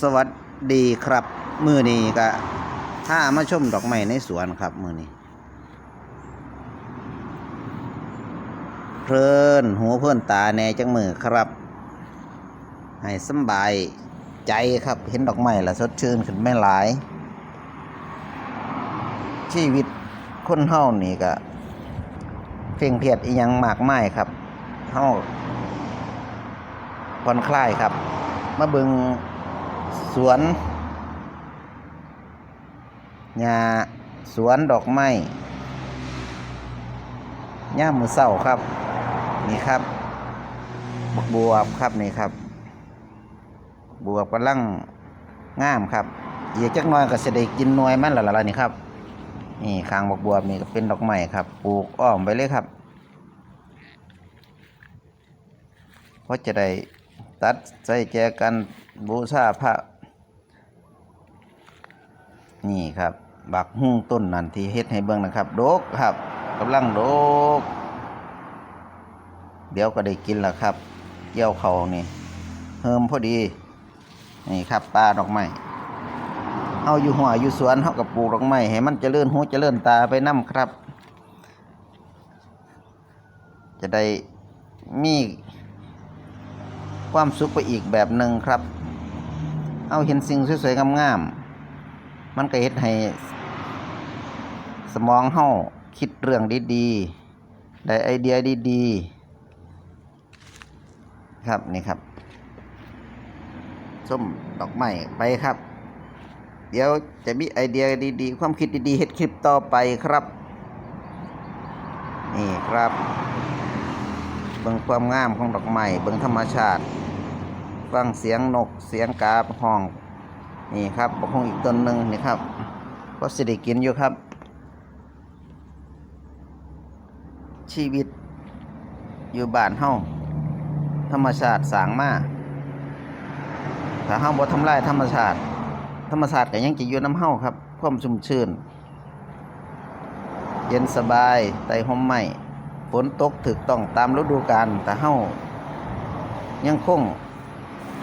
สวัสดีครับมือนี้ก็ถ้ามาชมดอกไม้ในสวนครับ มือนี้ เพลินหูเพลินตาแน่จังมือครับ ให้สบายใจครับเห็นดอกไม้และสดชื่นขึ้นไม่หลาย ชีวิตคนเฮานี่ก็เพ่งเพียดอียังมากมายครับเฮาผ่อนคลายครับ มาเบิง สวนหญ้าสวนดอกไม้ย่ามือเศร้าครับ นี่ครับบักบวบครับนี่ครับ บวบกำลังงามครับอีกจักน้อยก็จะได้กินน่วยมันและละนี่ครับ นี่คางบักบวบนี่ก็เป็นดอกไม้ครับปลูกอ้อมไปเลยครับเพราะจะได้ตัดใส่แจกันบูชาพระ นี่ครับ บักหุ่งต้นนั่นที่เฮ็ดให้เบิ่งนะครับ โดกครับกำลังโดก เดี๋ยวก็ได้กินแล้วครับเกี่ยวเขานี่เฮิมพอดี นี่ครับปลาดอกไม้เฮาอยู่หัวอยู่สวนเฮากับปลูกดอกไม้ให้มันเจริญหูเจริญตาไปนํครับ จะได้มีความสุขไปอีกแบบหนึ่งครับ เอาเห็นสิ่งสวยๆงามๆ มันก็เฮ็ดให้ สมองเฮาคิดเรื่องดีๆ ได้ไอเดียดีๆ ครับนี่ครับ ส้มดอกไม้ไปครับ เดี๋ยวจะมีไอเดียดีๆ ความคิดดีๆเฮ็ดคลิปต่อไปครับ นี่ครับ เบิ่งความงามของดอกไม้เบิ่งธรรมชาติ ฟังเสียงนกเสียงกาห้อง นี่ครับบกฮงอีกต้นหนึ่งนี่ครับก็สิได้กินอยู่ครับ ชีวิต อยู่บ้านเฮาธรรมชาติสางมาถ้าเฮาบ่ทำลายธรรมชาติ ธรรมชาติก็ยังจะอยู่น้ำเฮาครับความชุ่มชื่นเย็นสบายใต้ห่มไม้ฝนตกถึกต้องตามฤดูกาลแต่เฮายังคง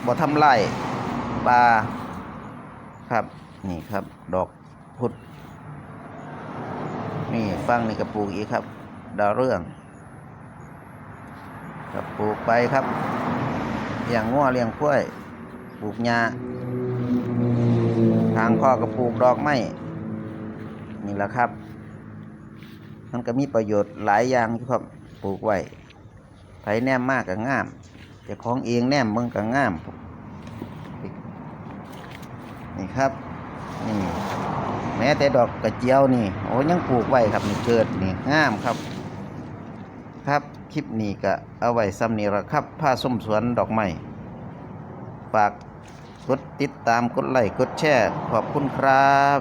บ่ทำลายป่า ครับ นี่ครับ ดอกพุดนี่ฟังนี่กระปูกอีกครับ ดาวเรื่องกับปลูกไปครับเลี้ยงงัวเลี้ยงกล้วย ปลูกหญ้าทางข้อกระปลูกดอกไม้นี่แหละครับ มันก็มีประโยชน์หลายอย่างอยู่ครับปลูกไว้ไผแนมมากก็งามจะของเองแนมเบิ่งก็งาม นี่ครับนี่แม้แต่ดอกกระเจียวนี่โอ้ยังปลูกไว้ครับนี่เกิดนี่งามครับ ครับคลิปนี้ก็เอาไว้ซ้ำนี่ละครับผ้าส้มสวนดอกไม้ฝากกดติดตามกดไลค์กดแชร์ขอบคุณครับ